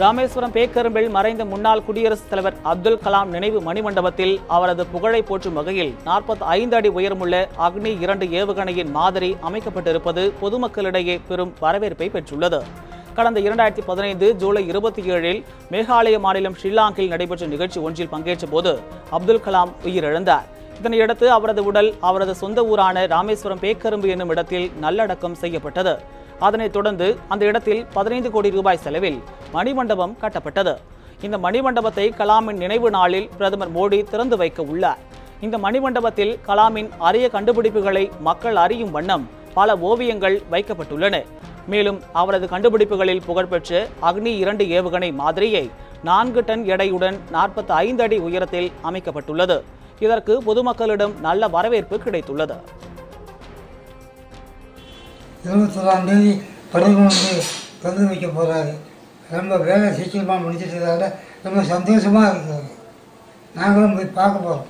ராமேஸ்வரம் பேக்கரும்பில் மறைந்த முன்னாள் குடியரசுத் தலைவர் அப்துல் கலாம் நினைவு மணிமண்டபத்தில் அவரது புகழை போற்றும் வகையில் 45 ஐந்து அடி உயரமுள்ள அக்னி இரண்டு ஏவுகணையின் மாதிரி அமைக்கப்பட்டிருப்பது பொதுமக்களிடையே பெரும் வரவேற்பை பெற்றுள்ளது. கடந்த இரண்டாயிரத்தி பதினைந்து ஜூலை இருபத்தி ஏழில் மேகாலய மாநிலம் ஷில்லாங்கில் நடைபெற்ற நிகழ்ச்சி ஒன்றில் பங்கேற்ற போது அப்துல் கலாம் உயிரிழந்தார். இதனையடுத்து அவரது உடல் அவரது சொந்த ஊரான ராமேஸ்வரம் பேக்கரும்பு என்னும் இடத்தில் நல்லடக்கம் செய்யப்பட்டது. அதனைத் தொடர்ந்து அந்த இடத்தில் பதினைந்து கோடி ரூபாய் செலவில் மணிமண்டபம் கட்டப்பட்டது. இந்த மணிமண்டபத்தை கலாமின் நினைவு நாளில் பிரதமர் மோடி திறந்து வைக்க உள்ளார். இந்த மணிமண்டபத்தில் கலாமின் அரிய கண்டுபிடிப்புகளை மக்கள் அறியும் வண்ணம் பல ஓவியங்கள் வைக்கப்பட்டுள்ளன. மேலும் அவரது கண்டுபிடிப்புகளில் புகழ்பெற்ற அக்னி இரண்டு ஏவுகணை மாதிரியை நான்கு டன் எடையுடன் நாற்பத்தி ஐந்து அடி உயரத்தில் அமைக்கப்பட்டுள்ளது. இதற்கு பொதுமக்களிடம் நல்ல வரவேற்பு கிடைத்துள்ளது. இருபத்தொராம் தேதி படகு வந்து திறந்து வைக்க போகிறாரு ரொம்ப வேலை சீக்கிரமாக முடிச்சிட்டதால ரொம்ப சந்தோஷமாக இருக்குது நாங்களும் போய் பார்க்க போகிறோம்